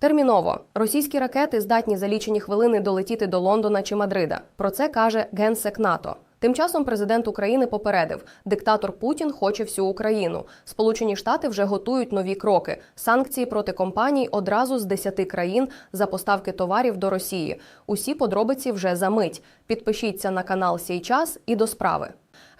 Терміново російські ракети здатні за лічені хвилини долетіти до Лондона чи Мадрида. Про це каже генсек НАТО. Тим часом президент України попередив, диктатор Путін хоче всю Україну. Сполучені Штати вже готують нові кроки: санкції проти компаній одразу з 10 країн за поставки товарів до Росії. Усі подробиці вже за мить. Підпишіться на канал «Сій час» і до справи.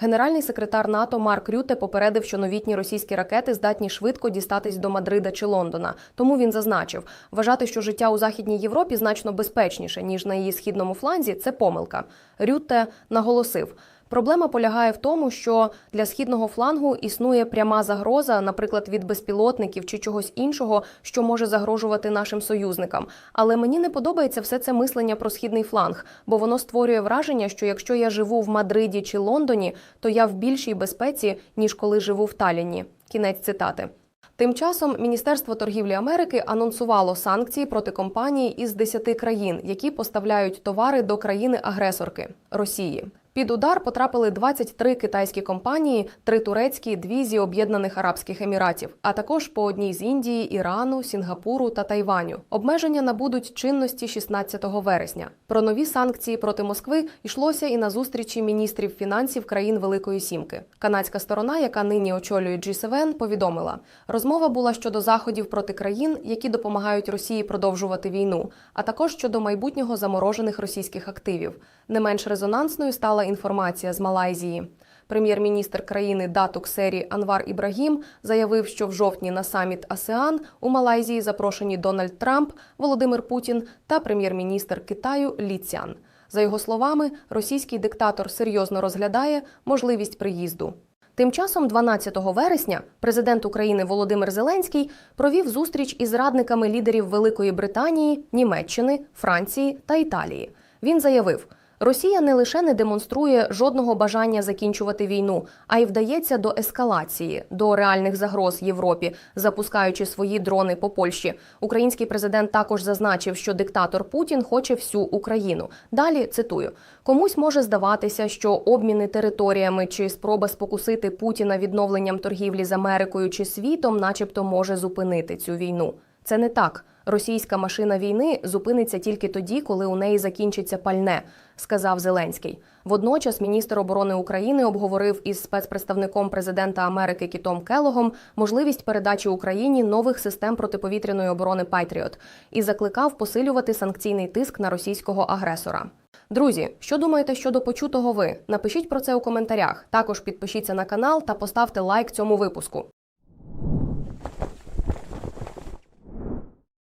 Генеральний секретар НАТО Марк Рюте попередив, що новітні російські ракети здатні швидко дістатись до Мадрида чи Лондона. Тому він зазначив, вважати, що життя у західній Європі значно безпечніше ніж на її східному фланзі. Це помилка. Рюте наголосив. Проблема полягає в тому, що для східного флангу існує пряма загроза, наприклад, від безпілотників чи чогось іншого, що може загрожувати нашим союзникам. Але мені не подобається все це мислення про східний фланг, бо воно створює враження, що якщо я живу в Мадриді чи Лондоні, то я в більшій безпеці ніж коли живу в Талліні. Кінець цитати. Тим часом Міністерство торгівлі Америки анонсувало санкції проти компаній із 10 країн, які поставляють товари до країни-агресорки Росії. Під удар потрапили 23 китайські компанії, три турецькі, дві зі Об'єднаних Арабських Еміратів, а також по одній з Індії, Ірану, Сінгапуру та Тайваню. Обмеження набудуть чинності 16 вересня. Про нові санкції проти Москви йшлося і на зустрічі міністрів фінансів країн Великої Сімки. Канадська сторона, яка нині очолює G7, повідомила, розмова була щодо заходів проти країн, які допомагають Росії продовжувати війну, а також щодо майбутнього заморожених російських активів. Не менш резонансною стала інформація з Малайзії. Прем'єр-міністр країни Датук Сері Анвар Ібрагім заявив, що в жовтні на саміт АСЕАН у Малайзії запрошені Дональд Трамп, Володимир Путін та прем'єр-міністр Китаю Лі Цян. За його словами, російський диктатор серйозно розглядає можливість приїзду. Тим часом, 12 вересня, президент України Володимир Зеленський провів зустріч із радниками лідерів Великої Британії, Німеччини, Франції та Італії. Він заявив. Росія не лише не демонструє жодного бажання закінчувати війну, а й вдається до ескалації, до реальних загроз Європі, запускаючи свої дрони по Польщі. Український президент також зазначив, що диктатор Путін хоче всю Україну. Далі цитую: комусь може здаватися, що обміни територіями чи спроба спокусити Путіна відновленням торгівлі з Америкою чи світом, начебто, може зупинити цю війну. Це не так. Російська машина війни зупиниться тільки тоді, коли у неї закінчиться пальне, сказав Зеленський. Водночас міністр оборони України обговорив із спецпредставником президента Америки Кітом Келогом можливість передачі Україні нових систем протиповітряної оборони Пайтріот і закликав посилювати санкційний тиск на російського агресора. Друзі, що думаєте щодо почутого ви? Напишіть про це у коментарях. Також підпишіться на канал та поставте лайк цьому випуску.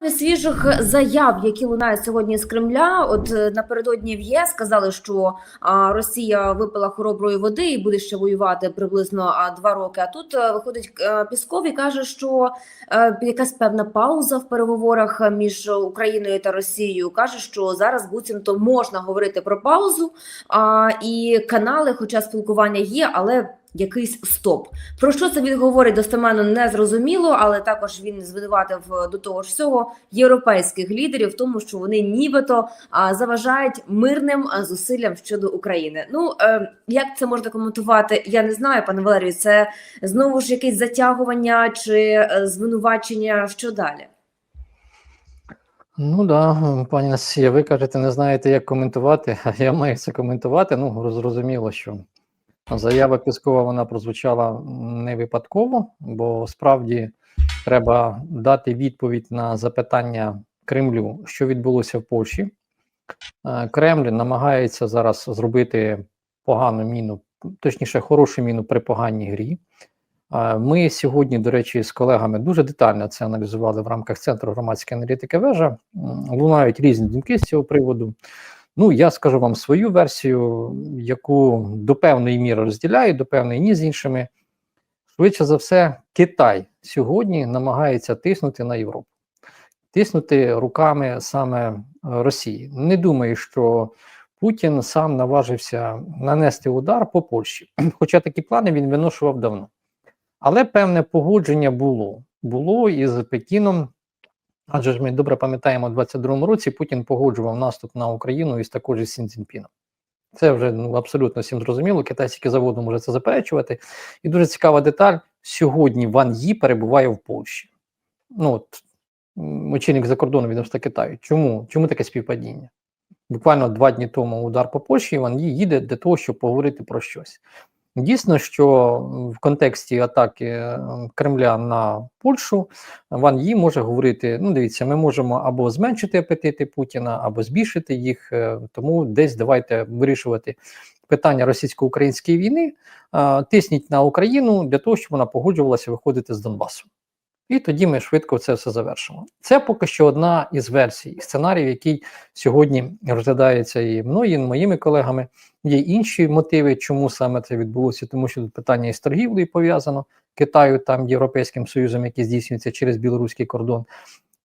Свіжих заяв, які лунають сьогодні з Кремля, от е, напередодні в ЄС сказали, що Росія випила хороброї води і буде ще воювати приблизно два роки. А тут е, виходить е, Пісков і каже, що якась певна пауза в переговорах між Україною та Росією. каже, що зараз буцімто можна говорити про паузу, і канали, хоча спілкування є, але якийсь стоп. Про що це він говорить достеменно не зрозуміло, але також він звинуватив е, до того ж всього європейських лідерів в тому, що вони нібито заважають мирним зусиллям щодо України. Ну е, як це можна коментувати? Я не знаю, пане Валерію. Це знову ж якесь затягування чи е, звинувачення? Що далі? Ну да, пані Насія, ви кажете, не знаєте, як коментувати, а я маю це коментувати. Ну, зрозуміло, що заява Піскова вона прозвучала не випадково, бо справді треба дати відповідь на запитання Кремлю, що відбулося в Польщі. Е, Кремль намагається зараз зробити погану міну, точніше, хорошу міну при поганій грі. Е, Ми сьогодні, до речі, з колегами дуже детально це аналізували в рамках Центру громадської аналітики вежа. Лунають різні думки з цього приводу. Ну, я скажу вам свою версію, яку до певної міри розділяю, до певної ні з іншими. Швидше за все, Китай сьогодні намагається тиснути на Європу, тиснути руками саме е, Росії. Не думаю, що Путін сам наважився нанести удар по Польщі, хоча такі плани він виношував давно. Але певне погодження було. Було із Пекіном. Адже ж ми добре пам'ятаємо, у 22-му році Путін погоджував наступ на Україну із також із Сін Цзіньпіном. Це вже ну, абсолютно всім зрозуміло. Китайський завод може це заперечувати. І дуже цікава деталь: сьогодні Ван Ї перебуває в Польщі. Ну, от, очільник закордонного відомства Китаю. Чому? Чому таке співпадіння? Буквально два дні тому удар по Польщі, Ван Ї їде для того, щоб поговорити про щось. Дійсно, що в контексті атаки е, Кремля на Польщу Ван Ї може говорити: ну, дивіться, ми можемо або зменшити апетити Путіна, або збільшити їх. е, Тому десь давайте вирішувати питання російсько-української війни, тисніть на Україну для того, щоб вона погоджувалася виходити з Донбасу. І тоді ми швидко це все завершимо. Це поки що одна із версій, сценаріїв, який сьогодні розглядається і мною, і моїми колегами. Є інші мотиви, чому саме це відбулося, тому що тут питання із торгівлею пов'язано Китаю, там Європейським Союзом, який здійснюється через білоруський кордон.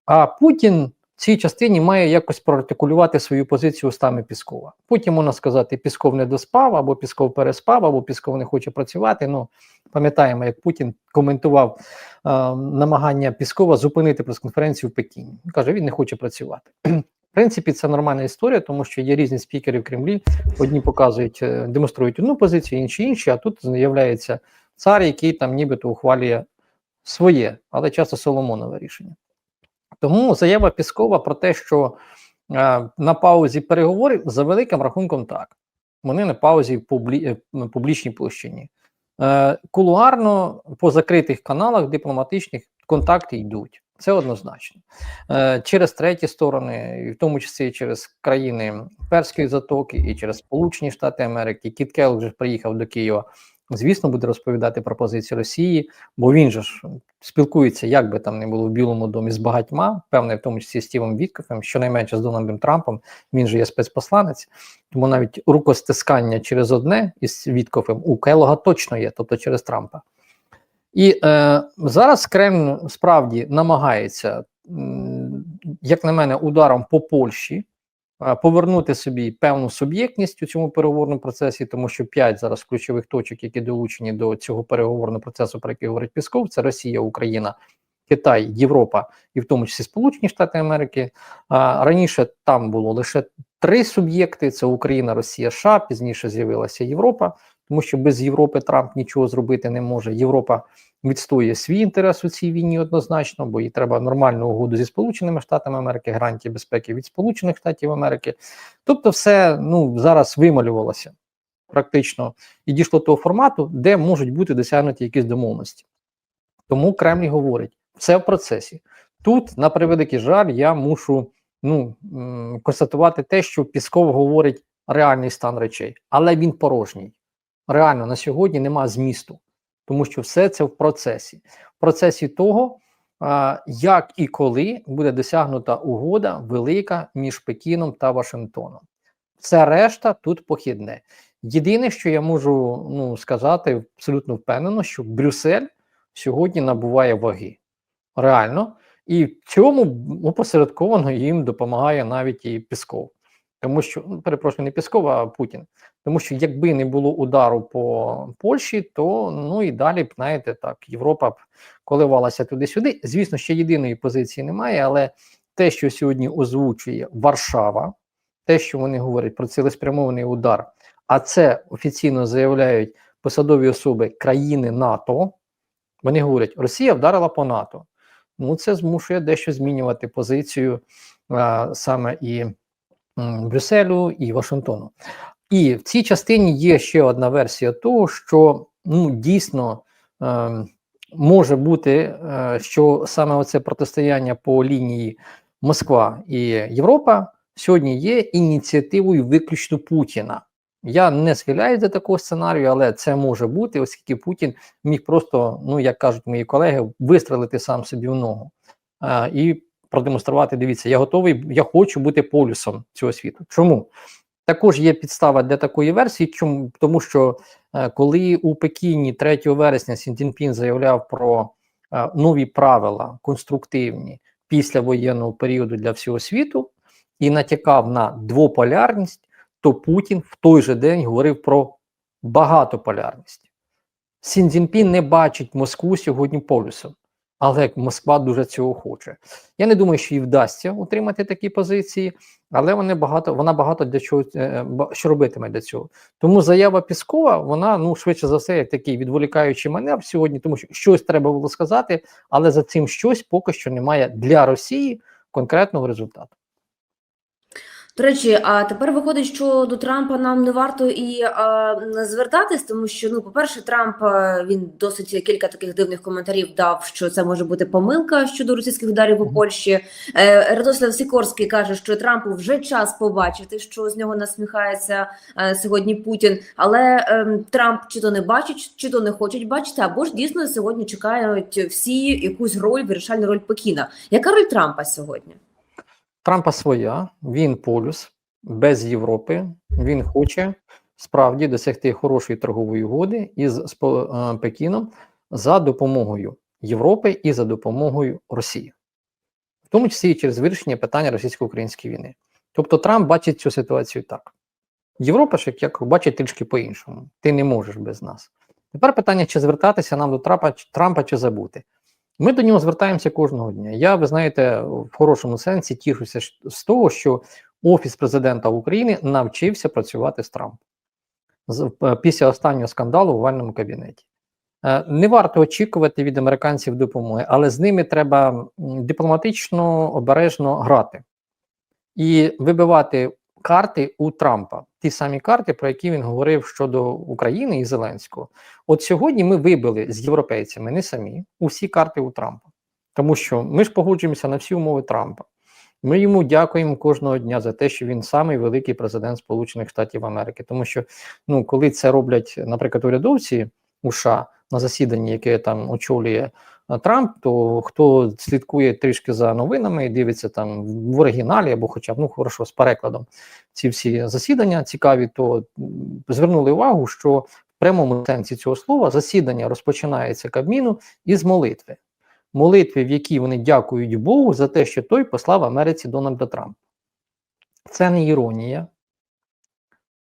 А Путін цій частині має якось проартикулювати свою позицію устами Піскова. Потім можна сказати, Пісков не доспав, або Пісков переспав, або Пісков не хоче працювати. Ну пам'ятаємо, як Путін коментував е, намагання Піскова зупинити прес-конференцію в Пекіні. Він каже, він не хоче працювати. В принципі, це нормальна історія, тому що є різні спікери в Кремлі. Одні показують, е, демонструють одну позицію, інші інші. А тут з'являється цар, який там нібито ухвалює своє, але часто Соломонове рішення. Тому заява Піскова про те, що е, на паузі переговорів за великим рахунком так. Вони на паузі в публі, е, публічній площині. Е, кулуарно по закритих каналах дипломатичних контакти йдуть. Це однозначно. Е, через треті сторони, і в тому числі через країни Перської затоки і через Сполучені Штати Америки. Кіт Келл вже приїхав до Києва. Звісно, буде розповідати про позицію Росії, бо він же ж спілкується, як би там не було в Білому домі з багатьма, певне, в тому числі з Стівом Віткофем, щонайменше з Дональдом Трампом. Він же є спецпосланець, тому навіть рукостискання через одне із Віткофем у Келога точно є, тобто через Трампа. І е, зараз Кремль справді намагається, як на мене, ударом по Польщі повернути собі певну суб'єктність у цьому переговорному процесі, тому що п'ять зараз ключових точок, які долучені до цього переговорного процесу, про який говорить Пісков, це Росія, Україна, Китай, Європа і в тому числі Сполучені Штати Америки. А раніше там було лише три суб'єкти: це Україна, Росія, США. Пізніше з'явилася Європа, тому що без Європи Трамп нічого зробити не може. Європа відстоює свій інтерес у цій війні однозначно, бо їй треба нормальну угоду зі Сполученими Штатами Америки, гарантії безпеки від Сполучених Штатів Америки. Тобто, все ну зараз вималювалося практично і дійшло того формату, де можуть бути досягнуті якісь домовленості. Тому Кремль говорить, все в процесі. Тут, на превеликий жаль, я мушу ну, констатувати те, що Пісков говорить реальний стан речей, але він порожній. Реально на сьогодні нема змісту, тому що все це в процесі. В процесі того, як і коли буде досягнута угода велика між Пекіном та Вашингтоном. Все решта тут похідне. Єдине, що я можу ну, сказати абсолютно впевнено, що Брюссель сьогодні набуває ваги. Реально. І в цьому опосередковано їм допомагає навіть і Пісков. Тому що, ну, перепрошую, не Пісков, а Путін. Тому що якби не було удару по Польщі, то ну і далі б, знаєте, так, Європа б коливалася туди-сюди. Звісно, ще єдиної позиції немає, але те, що сьогодні озвучує Варшава, те, що вони говорять про цілеспрямований удар, а це офіційно заявляють посадові особи країни НАТО. Вони говорять, Росія вдарила по НАТО. Ну, це змушує дещо змінювати позицію а, саме і Брюсселю, і Вашингтону. І в цій частині є ще одна версія того, що ну, дійсно е, може бути, е, що саме оце протистояння по лінії Москва і Європа сьогодні є ініціативою виключно Путіна. Я не схиляюсь до такого сценарію, але це може бути, оскільки Путін міг просто, ну як кажуть мої колеги, вистрелити сам собі в ногу е, і продемонструвати. Дивіться, я готовий, я хочу бути полюсом цього світу. Чому? Також є підстава для такої версії, чому тому, що е, коли у Пекіні 3 вересня Сін Цзіньпін заявляв про е, нові правила конструктивні після воєнного періоду для всього світу і натякав на двополярність, то Путін в той же день говорив про багатополярність. Сін Цзіньпін не бачить Москву сьогодні полюсом. Але Москва дуже цього хоче. Я не думаю, що їй вдасться утримати такі позиції, але вони багато, вона багато для чого е, ба- що робитиме для цього. Тому заява Піскова, вона ну швидше за все, як такий відволікаючий маневр сьогодні, тому що щось треба було сказати, але за цим щось поки що немає для Росії конкретного результату. До речі, а тепер виходить, що до Трампа нам не варто і а, звертатись, тому що ну, по-перше, Трамп він досить кілька таких дивних коментарів дав, що це може бути помилка щодо російських ударів у Польщі. Е, Радослав Сікорський каже, що Трампу вже час побачити, що з нього насміхається е, сьогодні Путін. Але ем, Трамп чи то не бачить, чи то не хочуть бачити, або ж дійсно сьогодні чекають всі якусь роль, вирішальну роль Пекіна. Яка роль Трампа сьогодні? Трампа своя, він полюс без Європи. Він хоче справді досягти хорошої торгової угоди із е, Пекіном за допомогою Європи і за допомогою Росії, в тому числі і через вирішення питання російсько-української війни. Тобто Трамп бачить цю ситуацію так. Європа ж як бачить трішки по-іншому. Ти не можеш без нас. Тепер питання, чи звертатися нам до Трампа, Трампа чи забути. Ми до нього звертаємося кожного дня. Я, ви знаєте, в хорошому сенсі тішуся з того, що Офіс президента України навчився працювати з Трампом е, після останнього скандалу в овальному кабінеті. Е, Не варто очікувати від американців допомоги, але з ними треба дипломатично обережно грати і вибивати карти у Трампа, ті самі карти, про які він говорив щодо України і Зеленського. От сьогодні ми вибили з європейцями не самі усі карти у Трампа, тому що ми ж погоджуємося на всі умови Трампа. Ми йому дякуємо кожного дня за те, що він самий великий президент Сполучених Штатів Америки. Тому що, ну, коли це роблять, наприклад, урядовці у США на засіданні, яке там очолює Трамп, то хто слідкує трішки за новинами і дивиться там в оригіналі або, хоча б ну хорошо, з перекладом ці всі засідання цікаві, то звернули увагу, що в прямому сенсі цього слова засідання розпочинається Кабміну із молитви молитви, в якій вони дякують Богу за те, що той послав Америці Дональда Трампа. Це не іронія,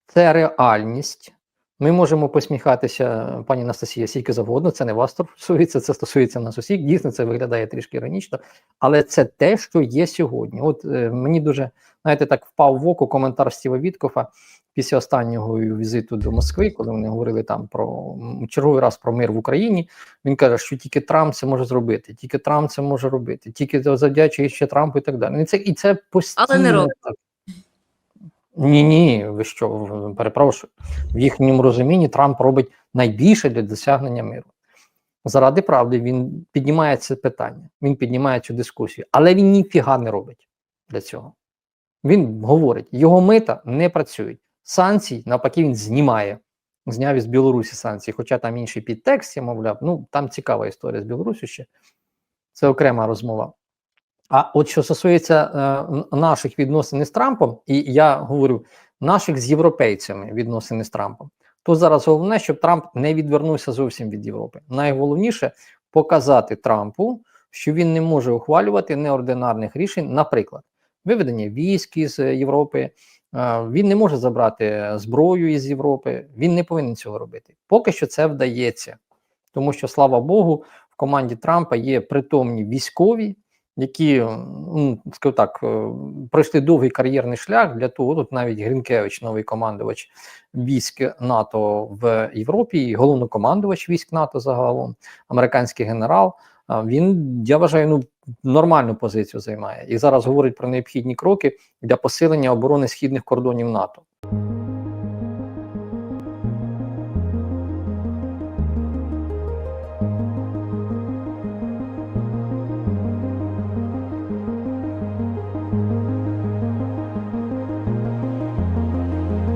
це реальність. Ми можемо посміхатися, пані Анастасія, скільки завгодно, це не вас стосується, це стосується нас усіх. Дійсно, це виглядає трішки іронічно, але це те, що є сьогодні. От е, мені дуже, знаєте, так впав в око коментар Стіва Віткофа після останнього візиту до Москви, коли вони говорили там про черговий раз про мир в Україні. Він каже, що тільки Трамп це може зробити, тільки Трамп це може робити, тільки завдячує ще Трампу і так далі. І це і це постійно. Але не робить. Ні, ні, ви що, перепрошую. В їхньому розумінні Трамп робить найбільше для досягнення миру. Заради правди він піднімає це питання, він піднімає цю дискусію, але він ніфіга не робить для цього. Він говорить, його мита не працюють. Санкцій, навпаки, він знімає. Зняв із Білорусі санкції, хоча там інший підтекст, я мовляв, ну там цікава історія з Білорусі ще. Це окрема розмова. А от що стосується е, наших відносин із Трампом, і я говорю наших з європейцями відносин із Трампом, то зараз головне, щоб Трамп не відвернувся зовсім від Європи. Найголовніше показати Трампу, що він не може ухвалювати неординарних рішень, наприклад, виведення військ із Європи. е, Він не може забрати зброю із Європи. Він не повинен цього робити. Поки що це вдається, тому що слава Богу, в команді Трампа є притомні військові, які ну, скажу так, е, пройшли довгий кар'єрний шлях для того. Тут навіть Гринкевич, новий командувач військ НАТО в Європі, і головнокомандувач військ НАТО загалом, американський генерал. Він, я вважаю, ну нормальну позицію займає і зараз говорить про необхідні кроки для посилення оборони східних кордонів НАТО.